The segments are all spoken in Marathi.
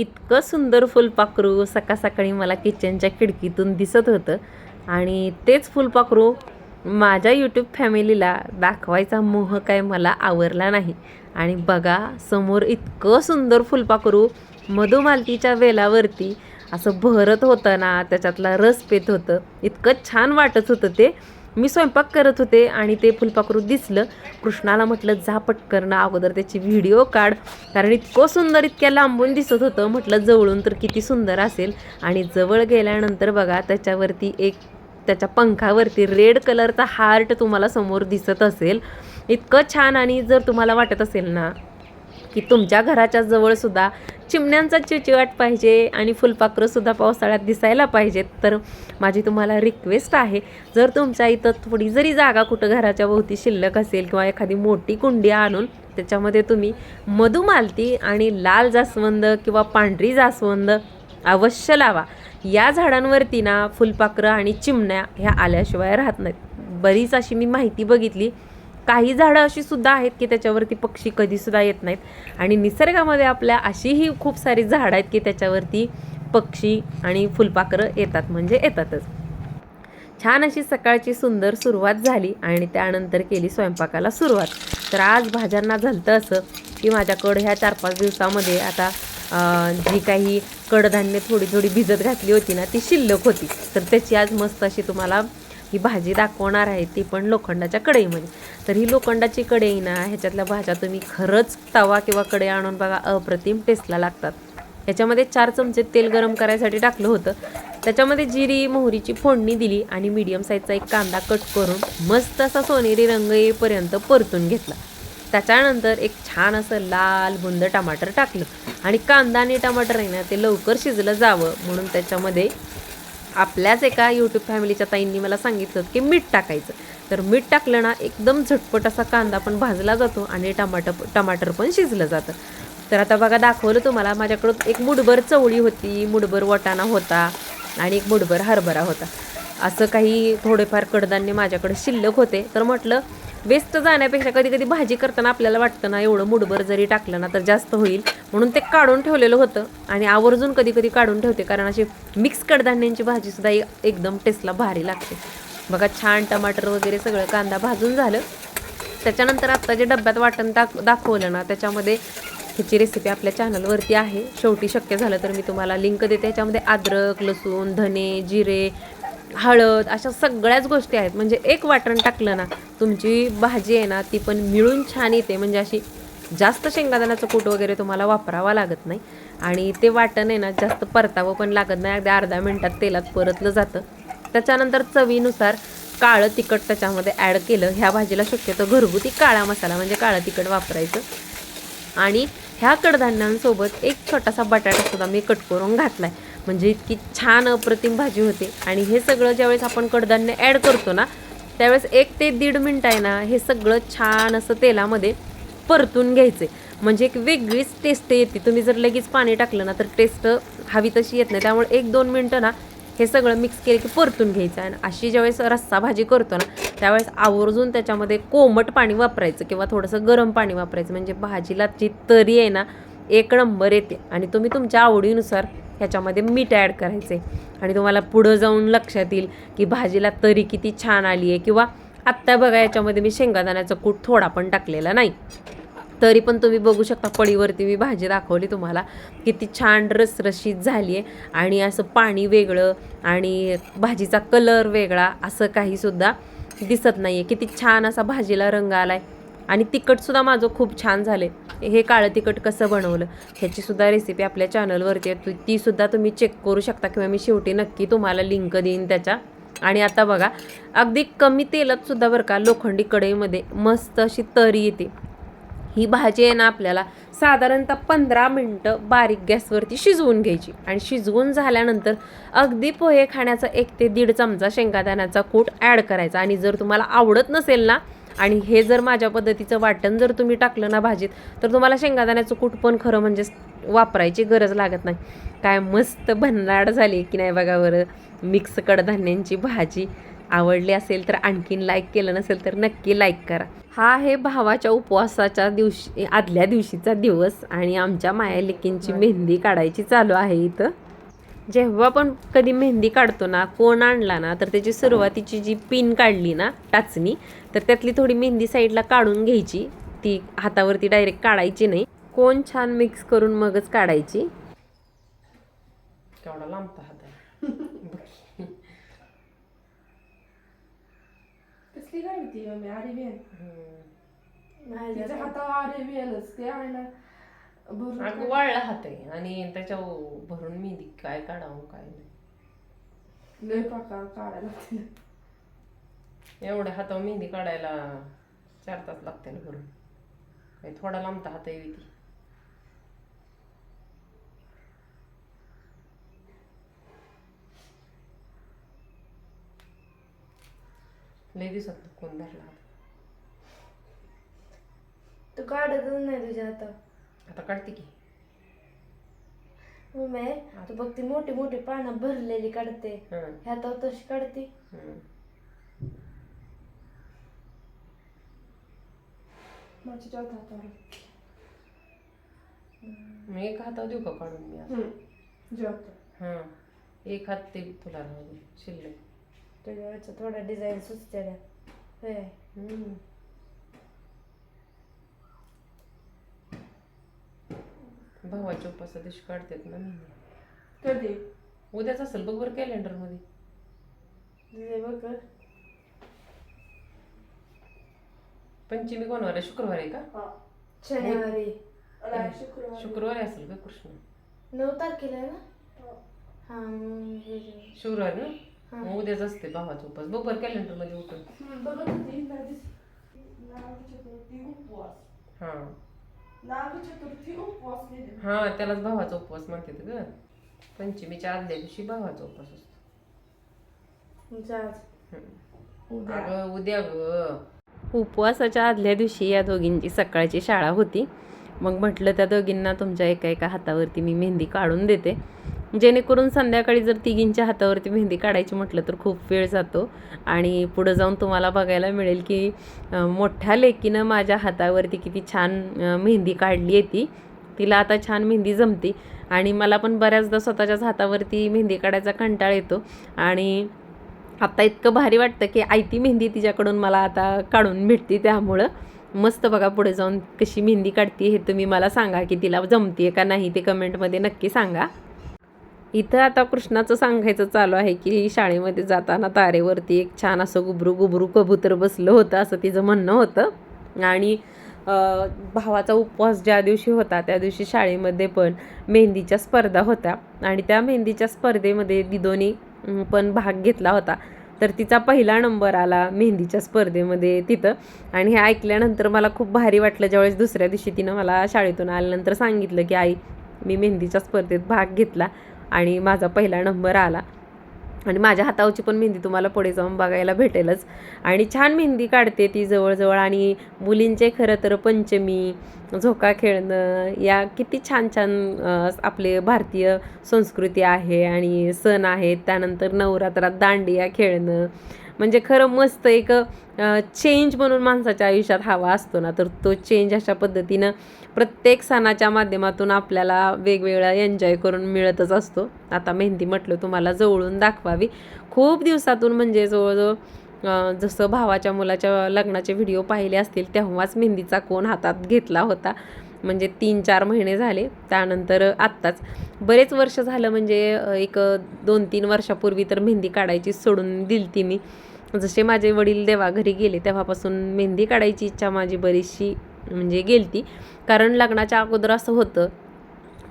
इतकं सुंदर फुलपाखरू सकाळ सकाळी मला किचनच्या खिडकीतून दिसत होतं. आणि तेच फुलपाखरू माझ्या यूट्यूब फॅमिलीला दाखवायचा मोह काय मला आवरला नाही. आणि बघा समोर इतकं सुंदर फुलपाखरू मधुमालतीच्या वेलावरती असं भरत होतं ना त्याच्यातला रस पेत होतं. इतकं छान वाटत होतं ते. मी स्वयंपाक करत होते आणि ते फुलपाखरू दिसलं. कृष्णाला म्हटलं जा पटकन अगोदर त्याची व्हिडिओ काढ. कारण इतकं सुंदर इतक्या लांबून दिसत होतं. म्हटलं जवळून तर किती सुंदर असेल. आणि जवळ गेल्यानंतर बघा त्याच्यावरती एक त्याच्या पंखावरती रेड कलरचा हार्ट तुम्हाला समोर दिसत असेल. इतकं छान आणि जर तुम्हाला वाटत असेल ना की तुमच्या घराच्या जवळसुद्धा चिमण्यांचा चिवचिवाट पाहिजे आणि फुलपाखरंसुद्धा पावसाळ्यात दिसायला पाहिजेत. तर माझी तुम्हाला रिक्वेस्ट आहे जर तुमच्या इथं थोडी जरी जागा कुठं घराच्या भोवती शिल्लक असेल किंवा एखादी मोठी कुंडी आणून त्याच्यामध्ये तुम्ही मधुमालती आणि लाल जास्वंद किंवा पांढरी जास्वंद अवश्य लावा. या झाडांवरती ना फुलपाखरं आणि चिमण्या ह्या आल्याशिवाय राहत नाहीत. बरीच अशी मी माहिती बघितली काही झाडं अशी सुद्धा आहेत की त्याच्यावरती पक्षी कधीसुद्धा येत नाहीत. आणि निसर्गामध्ये आपल्या अशीही खूप सारी झाडं आहेत की त्याच्यावरती पक्षी आणि फुलपाखरं येतात म्हणजे येतातच. छान अशी सकाळची सुंदर सुरुवात झाली आणि त्यानंतर केली स्वयंपाकाला सुरुवात. तर आज भाज्यांना झालतं असं की माझ्याकडं ह्या चार पाच दिवसामध्ये आता जी काही कडधान्य थोडी थोडी भिजत घातली होती ना ती शिल्लक होती. तर त्याची आज मस्त अशी तुम्हाला ही भाजी दाखवणार आहे ती पण लोखंडाच्या कढईमध्ये. तर ही लोखंडाची कढई ना ह्याच्यातल्या भाज्या तुम्ही खरंच तवा किंवा कढई आणून बघा अप्रतिम टेस्टला लागतात. ह्याच्यामध्ये चार चमचे तेल गरम करायसाठी टाकलं होतं. त्याच्यामध्ये जिरी मोहरीची फोडणी दिली आणि मीडियम साईजचा एक कांदा कट करून मस्त असा सोनेरी रंग येईपर्यंत परतून घेतला. त्याच्यानंतर एक छान असं लाल बुंद टमाटर टाकलं. आणि कांदा आणि टमाटर आहे ना ते लवकर शिजलं जावं म्हणून त्याच्यामध्ये आपल्याच एका यूट्यूब फॅमिलीच्या ताईंनी मला सांगितलं की मीठ टाकायचं. तर मीठ टाकलं ना एकदम झटपट असा कांदा पण भाजला जातो आणि टमाटर टमाटर पण शिजलं जातं. तर आता बघा दाखवलं तुम्हाला माझ्याकडं एक मुठभर चवळी होती मुठभर वटाणा होता आणि एक मुठभर हरभरा होता. असं काही थोडेफार कडधान्य माझ्याकडे शिल्लक होते. तर म्हटलं वेस्ट जाण्यापेक्षा कधी कधी भाजी करताना आपल्याला वाटतं ना एवढं मुडभर जरी टाकलं ना तर जास्त होईल. म्हणून ते काढून ठेवलेलं होतं. आणि आवर्जून कधी कधी काढून ठेवते कारण अशी मिक्स कडधान्यांची भाजीसुद्धा एकदम टेस्टला भारी लागते. बघा छान टमाटर वगैरे सगळं कांदा भाजून झालं. त्याच्यानंतर आत्ता जे डब्यात वाटण दाख दाखवलं ना त्याच्यामध्ये ह्याची रेसिपी आपल्या चॅनलवरती आहे. शेवटी शक्य झालं तर मी तुम्हाला लिंक देते. ह्याच्यामध्ये अद्रक लसूण धने जिरे हळद अशा सगळ्याच गोष्टी आहेत. म्हणजे एक वाटण टाकलं ना तुमची भाजी आहे ना ती पण मिळून छान येते. म्हणजे अशी जास्त शेंगादाण्याचं कूट वगैरे तुम्हाला वापरावा लागत नाही. आणि ते वाटण आहे ना जास्त परतावं पण लागत नाही. अगदी अर्धा मिनटात तेलात परतलं जातं. त्याच्यानंतर चवीनुसार काळं तिखट त्याच्यामध्ये ॲड केलं. ह्या भाजीला शक्यतो घरगुती काळा मसाला म्हणजे काळं तिखट वापरायचं. आणि ह्या कडधान्यांसोबत एक छोटासा बटाटा सुद्धा मी कट करून घातला आहे म्हणजे इतकी छान अप्रतिम भाजी होते. आणि हे सगळं ज्यावेळेस आपण कडधान्य ॲड करतो ना त्यावेळेस एक ते दीड मिनिट आहे ना हे सगळं छान असं तेलामध्ये परतून घ्यायचे. म्हणजे एक वेगळीच टेस्ट येते. तुम्ही जर लगेच पाणी टाकलं ना तर टेस्ट हवी तशी येत नाही. त्यामुळे एक दोन मिनटं ना हे सगळं मिक्स केलं की परतून घ्यायचं. आणि अशी ज्यावेळेस रस्सा भाजी करतो ना त्यावेळेस आवर्जून त्याच्यामध्ये कोमट पाणी वापरायचं किंवा थोडंसं गरम पाणी वापरायचं. म्हणजे भाजीला जी तरी आहे ना एक नंबर येते. आणि तुम्ही तुमच्या आवडीनुसार ह्याच्यामध्ये मीठ ॲड करायचे. आणि तुम्हाला पुढं जाऊन लक्षात येईल की भाजीला तरी किती छान आली आहे किंवा आत्ता बघा याच्यामध्ये मी शेंगादाण्याचं कूट थोडा पण टाकलेला नाही. तरी पण तुम्ही बघू शकता पडीवरती मी भाजी दाखवली तुम्हाला. किती छान रसरशीत झाली आहे. आणि असं पाणी वेगळं आणि भाजीचा कलर वेगळा असं काहीसुद्धा दिसत नाही आहे किती छान असा भाजीला रंग आला आहे आणि तिखटसुद्धा माझं खूप छान झाले. हे काळं तिखट कसं बनवलं ह्याचीसुद्धा रेसिपी आपल्या चॅनलवरती आहे. तु- तीसुद्धा तुम्ही चेक करू शकता किंवा मी शेवटी नक्की तुम्हाला लिंक देईन त्याच्या. आणि आता बघा अगदी कमी तेलातसुद्धा बरं का लोखंडी कढईमध्ये मस्त अशी तरी येते. ही भाजी आहे ना आपल्याला साधारणतः पंधरा मिनटं बारीक गॅसवरती शिजवून घ्यायची. आणि शिजवून झाल्यानंतर अगदी पोहे खाण्याचा एक ते दीड चमचा शेंगादाण्याचा कूट ॲड करायचा. आणि जर तुम्हाला आवडत नसेल ना आणि हे जर माझ्या पद्धतीचं वाटण जर तुम्ही टाकलं ना भाजीत तर तुम्हाला शेंगादाण्याचं कूट पण खरं म्हणजे वापरायची गरज लागत नाही. काय मस्त भन्नाड झाली की नाही बघा बरं. मिक्स कडधान्यांची भाजी आवडली असेल तर आणखीन लाईक केलं नसेल तर नक्की लाईक करा. हा आहे भावाच्या उपवासाच्या दिवशी आदल्या दिवशीचा दिवस आणि आमच्या माया लेकींची मेहंदी काढायची चालू आहे इथं. जेव्हा पण कधी मेहंदी काढतो ना कोण आणला ना तर त्याची सुरुवातीची जी पिन काढली ना टाचणी तर त्यातली थोडी मेहंदी साईडला काढून घ्यायची. ती हातावरती डायरेक्ट काढायची नाही. कोण छान मिक्स करून मगच काढायची. केवढा लांबता हात कसली हातावर ते भरून अगं वाळला हात आहे आणि त्याच्यावर भरून मेहंदी काय काढावं काय नाही. लय प्रकार काढायला एवढ्या हातावर मेहंदी काढायला चार तास लागते ना भरून. काही थोडा लांबता हात आहे ती लय दिसत कोण धरला हात तू काढतच नाही तुझ्या हातात. आता काढते की. मम्मी तू बघ ती मोठी मोठी पानं भरलेली काढते. हं, ह्यात तशी काढते. हं. माझ्या चौथा हातावर. मी एक हातावर देऊ का काढून मी आता? हम्म. जेवतो हां. एक हात ते तुला राहू दे शिल्लक. तुझ्या थोडा डिझाईन सुचते होय. हम्म. भावाच्या उपासा दिवशी काढतात ना मी. कधी? उद्याच असेल बघ बरं कॅलेंडरमध्ये. पंचमी कोणवार? आहे शुक्रवार आहे का? शनिवारी. नाही, शुक्रवार. शुक्रवारी असेल का कृष्ण. नऊ तारखेला आहे ना? हा. मग हे जे- शुक्रवार ना? मग उद्याच असते भावाचा उपास. बघ बरं कॅलेंडरमध्ये उठून बघत होती उपवास. हां. नाग चतुर्थी उपवास लिहिले हां त्यालाच भावाचा उपवास म्हणतात ग. पंचमीच्या आदल्या दिवशी भावाचा उपवास असतो. अगं उद्या ग. उपवासाच्या आदल्या दिवशी या दोघींची सकाळची शाळा होती. मग म्हटलं त्या दोघींना तुमच्या एका एका हातावरती मी मेहंदी काढून देते. जेणेकरून संध्याकाळी जर तिघींच्या हातावरती मेहंदी काढायची म्हटलं तर खूप वेळ जातो. आणि पुढं जाऊन तुम्हाला बघायला मिळेल की मोठ्या लेकीनं माझ्या हातावरती किती छान मेहंदी काढली आहे ती. तिला आता छान मेहंदी जमते. आणि मला पण बऱ्याचदा स्वतःच्याच हातावरती मेहंदी काढायचा कंटाळ येतो. आणि आत्ता इतकं भारी वाटतं की आयती मेहंदी तिच्याकडून मला आता काढून भेटते त्यामुळं. मस्त बघा पुढे जाऊन कशी मेहंदी काढते हे तुम्ही मला सांगा की तिला जमते का नाही ते कमेंटमध्ये नक्की सांगा. इथं आता कृष्णाचं सांगायचं चालू आहे की शाळेमध्ये जाताना तारेवरती एक छान असं गुबरू गुबरू कबूतर बसलं होतं असं तिचं म्हणणं होतं. आणि भावाचा उपवास ज्या दिवशी होता त्या दिवशी शाळेमध्ये पण मेहंदीच्या स्पर्धा होत्या. आणि त्या मेहंदीच्या स्पर्धेमध्ये दिदोनी पण भाग घेतला होता. तर तिचा पहिला नंबर आला मेहंदीच्या स्पर्धेमध्ये तिथं. आणि हे ऐकल्यानंतर मला खूप भारी वाटलं. ज्यावेळेस दुसऱ्या दिवशी तिनं मला शाळेतून आल्यानंतर सांगितलं की आई मी मेहंदीच्या स्पर्धेत भाग घेतला. आणि माझा पहिला नंबर आला. आणि माझ्या हातावरची पण मेहंदी तुम्हाला पुढे जाऊन बघायला भेटेलच. आणि छान मेहंदी काढते ती जवळजवळ. आणि मुलींचे खरं तर पंचमी झोका खेळणं या किती छान छान आपले भारतीय संस्कृती आहे आणि सण आहेत. त्यानंतर नवरात्रात दांडिया खेळणं. म्हणजे खरं मस्त एक चेंज म्हणून माणसाच्या आयुष्यात हवा असतो ना तर तो चेंज अशा पद्धतीनं प्रत्येक सणाच्या माध्यमातून आपल्याला वेगवेगळा एन्जॉय करून मिळतच असतो. आता मेहंदी म्हटलं तुम्हाला जवळून दाखवावी. खूप दिवसातून म्हणजे जवळजवळ जसं भावाच्या मुलाच्या लग्नाचे व्हिडिओ पाहिले असतील तेव्हाच मेहंदीचा कोण हातात घेतला होता. म्हणजे तीन चार महिने झाले त्यानंतर आत्ताच. बरेच वर्ष झालं म्हणजे एक दोन तीन वर्षापूर्वी तर मेहंदी काढायची सोडून दिलती मी. जसे माझे वडील देवाघरी गेले तेव्हापासून मेहंदी काढायची इच्छा माझी बरीचशी म्हणजे गेलती. कारण लग्नाच्या अगोदर असं होतं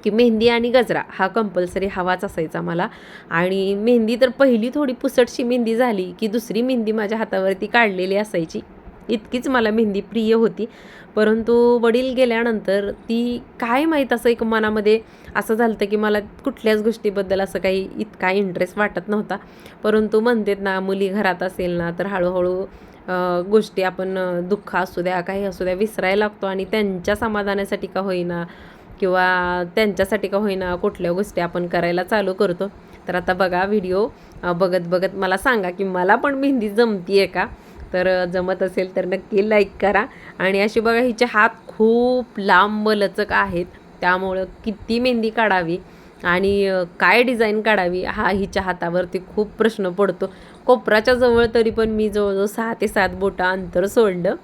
की मेहंदी आणि गजरा हा कंपल्सरी हवाच असायचा मला. आणि मेहंदी तर पहिली थोडी पुसटशी मेहंदी झाली की दुसरी मेहंदी माझ्या हातावरती काढलेली असायची. इतकीच मला मेहंदी प्रिय होती. परंतु वडील गेल्यानंतर ती काय माहीत असं एक मनामध्ये असं झालं होतं की मला कुठल्याच गोष्टीबद्दल असं काही इतका इंटरेस्ट वाटत नव्हता. परंतु म्हणतात ना मुली घरात असेल ना तर हळूहळू गोष्टी आपण दुःख असू द्या काही असू द्या विसरायला लागतो आणि त्यांच्या समाधानासाठी का होईना किंवा त्यांच्यासाठी का होईना कुठल्या गोष्टी आपण करायला चालू करतो. तर आता बघा व्हिडिओ बघत बघत मला सांगा की मला पण मेहंदी जमतीये का? तर जमत असेल तर नक्की लाईक करा. आणि अशी बघा हिचे हात खूप लांब लचक आहेत. त्यामुळं किती मेहंदी काढावी आणि काय डिझाईन काढावी हा हिच्या हातावरती खूप प्रश्न पडतो. कोपराच्या जवळ तरी पण मी जवळजवळ सहा ते सात बोटं अंतर सोडलं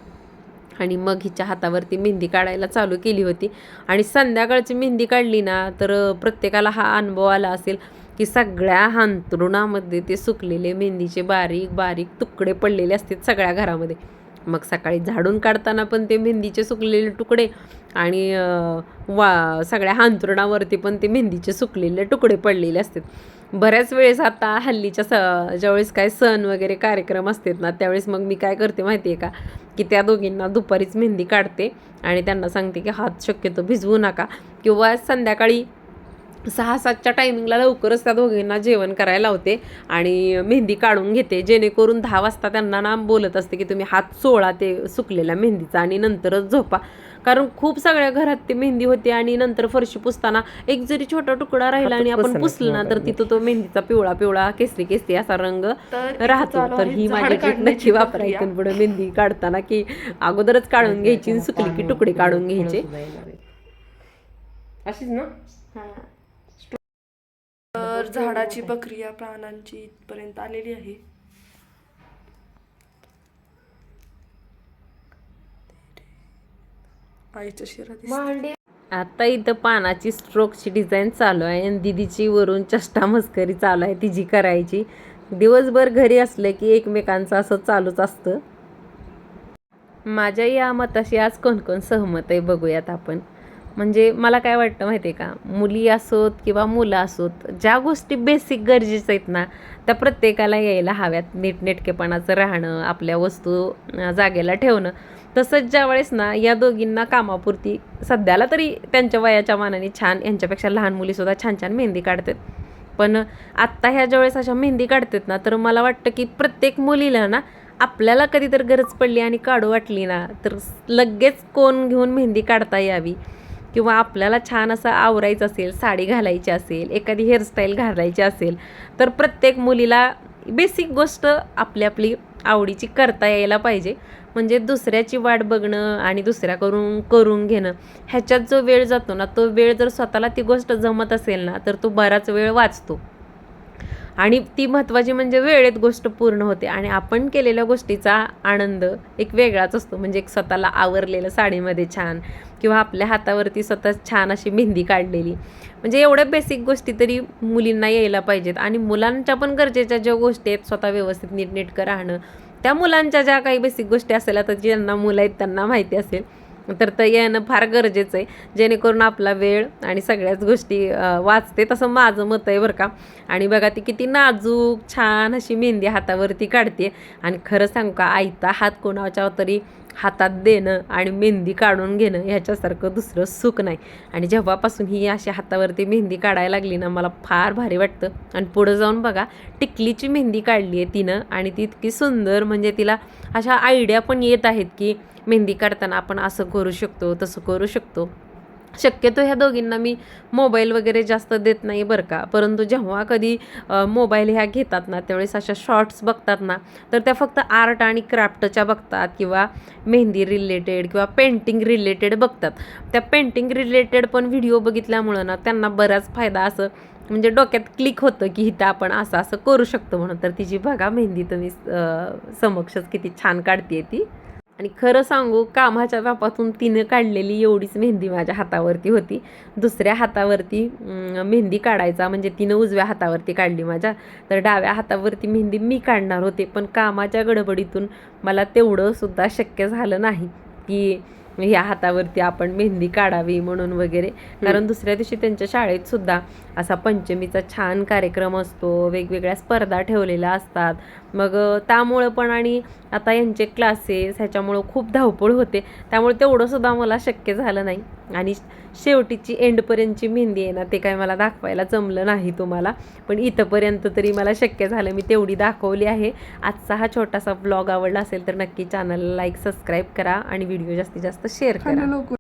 आणि मग हिच्या हातावरती मेहंदी काढायला चालू केली होती. आणि संध्याकाळची मेहंदी काढली ना तर प्रत्येकाला हा अनुभव आला असेल. की सगळ्या हांतरुणामध्ये ते सुकलेले मेहंदीचे बारीक बारीक तुकडे पडलेले असतात सगळ्या घरामध्ये. मग सकाळी झाडून काढताना पण ते मेहंदीचे सुकलेले तुकडे आणि वा सगळ्या हांतरुणावरती पण ते मेहंदीचे सुकलेले तुकडे पडलेले असतात. बऱ्याच वेळेस आता हल्लीच्या स ज्यावेळेस काय सण वगैरे कार्यक्रम असतात ना त्यावेळेस मग मी काय करते माहिती आहे का? की त्या दोघींना दुपारीच मेहंदी काढते आणि त्यांना सांगते की हात शक्यतो भिजवू नका किंवा संध्याकाळी सहा सातच्या टायमिंगला लवकरच त्या दोघींना जेवण करायला लावते आणि मेहंदी काढून घेते. जेणेकरून दहा वाजता त्यांना ना बोलत असते की तुम्ही हात चोळा ते सुकलेल्या मेहंदीचा आणि नंतरच झोपा. कारण खूप सगळ्या घरात ते मेहंदी होते आणि नंतर फरशी पुसताना एक जरी छोटा तुकडा राहिला आणि आपण पुसलं ना तर तिथं तो मेहंदीचा पिवळा पिवळा केसरी केसरी असा रंग राहतो. तर ही माझी ट्रिक नक्की वापरा प्रक्रिया. इथून पुढे मेहंदी काढताना की अगोदरच काढून घ्यायची आणि सुकली की तुकडे काढून घ्यायचे. अशीच ना? हा. तर झाडाची प्रक्रिया प्राण्यांची इथपर्यंत आलेली आहे. आईच्या शिरा आता इथं पानाची स्ट्रोकची डिझाईन चालू आहे आणि दिदीची वरून चष्टा मस्करी चालू आहे तिची करायची. दिवसभर घरी असले की एकमेकांचं असं चालूच असतं. माझ्या या मताशी आज कोण कोण सहमत आहे बघूयात आपण. म्हणजे मला काय वाटतं माहिती आहे का? मुली असोत किंवा मुलं असोत ज्या गोष्टी बेसिक गरजेच्या आहेत ना त्या प्रत्येकाला यायला हव्यात. नीटनेटकेपणाचं राहणं आपल्या वस्तू जागेला ठेवणं. तसंच ज्या वेळेस ना या दोघींना कामापुरती सध्याला तरी त्यांच्या वयाच्या मानाने छान यांच्यापेक्षा लहान मुलीसुद्धा छान छान मेहंदी काढतात. पण आत्ता ह्या ज्यावेळेस अशा मेहंदी काढतात ना तर मला वाटतं की प्रत्येक मुलीला ना आपल्याला कधी तर गरज पडली आणि काढू वाटली ना तर लगेच कोण घेऊन मेहंदी काढता यावी. किंवा आपल्याला छान असं आवरायचं असेल साडी घालायची असेल एखादी हेअरस्टाईल घालायची असेल तर प्रत्येक मुलीला बेसिक गोष्ट आपली आपली आवडीची करता यायला पाहिजे. म्हणजे दुसऱ्याची वाट बघणं आणि दुसऱ्याकडून करून घेणं. ह्याच्यात जो वेळ जातो ना तो वेळ जर स्वतःला ती गोष्ट जमत असेल ना तर तो बराच वेळ वाचतो. आणि ती महत्त्वाची म्हणजे वेळेत गोष्ट पूर्ण होते आणि आपण केलेल्या गोष्टीचा आनंद एक वेगळाच असतो. म्हणजे एक स्वतःला आवरलेलं साडीमध्ये छान किंवा आपल्या हातावरती स्वतः छान अशी मेहंदी काढलेली. म्हणजे एवढ्या बेसिक गोष्टी तरी मुलींना यायला पाहिजेत आणि मुलांच्या पण गरजेच्या ज्या गोष्टी आहेत स्वतः व्यवस्थित नीटनेटकं राहणं त्या मुलांच्या ज्या काही बेसिक गोष्टी असेल आता ज्यांना मुलं आहेत त्यांना माहिती असेल तर ते येणं फार गरजेचं आहे. जेणेकरून आपला वेळ आणि सगळ्याच गोष्टी वाचते. तसं माझं मत आहे बरं का. आणि बघा ती किती नाजूक छान अशी मेहंदी हातावरती काढते. आणि खरं सांगू का आयता हात कोणाच्या तरी हातात देणं आणि मेहंदी काढून घेणं ह्याच्यासारखं दुसरं सुख नाही. आणि जेव्हापासून ही अशी हातावरती मेहंदी काढायला लागली ना मला फार भारी वाटतं. आणि पुढं जाऊन बघा टिकलीची मेहंदी काढली आहे तिनं. आणि ती इतकी सुंदर म्हणजे तिला अशा आयडिया पण येत आहेत की मेहंदी काढताना आपण असं करू शकतो तसं करू शकतो. शक्यतो ह्या दोघींना मी मोबाईल वगैरे जास्त देत नाही बरं का. परंतु जेव्हा कधी मोबाईल ह्या घेतात ना त्यावेळेस अशा शॉर्ट्स बघतात ना तर त्या फक्त आर्ट आणि क्राफ्टच्या बघतात किंवा मेहंदी रिलेटेड किंवा पेंटिंग रिलेटेड बघतात. त्या पेंटिंग रिलेटेड पण व्हिडिओ बघितल्यामुळं ना त्यांना बराच फायदा असं म्हणजे डोक्यात क्लिक होतं की इथं आपण असं असं करू शकतो म्हणून. तर तिची बघा मेहंदी तुम्ही समक्षच किती छान काढते ती. आणि खरं सांगू कामाच्या व्यापातून तिनं काढलेली एवढीच मेहंदी माझ्या हातावरती होती. दुसऱ्या हातावरती मेहंदी काढायचा म्हणजे तिनं उजव्या हातावरती काढली माझ्या. तर डाव्या हातावरती मेहंदी मी काढणार होते पण कामाच्या गडबडीतून मला तेवढंसुद्धा शक्य झालं नाही. की ह्या हातावरती आपण मेहंदी काढावी म्हणून वगैरे. कारण दुसऱ्या दिवशी त्यांच्या शाळेत सुद्धा असा पंचमीचा छान कार्यक्रम असतो. वेगवेगळ्या स्पर्धा ठेवलेल्या असतात. मग त्यामुळं पण आणि आता यांचे क्लासेस ह्याच्यामुळं खूप धावपळ होते. त्यामुळे तेवढं सुद्धा मला शक्य झालं नाही. आणि शेवटीची एंडपर्यंतची मेहंदी आहे ना ते काय मला दाखवायला जमलं नाही तुम्हाला. पण इथंपर्यंत तरी मला शक्य झालं मी तेवढी दाखवली आहे. आजचा हा छोटासा ब्लॉग आवडला असेल तर नक्की चॅनलला लाईक सबस्क्राईब करा आणि व्हिडिओ जास्तीत जास्त शेअर करा.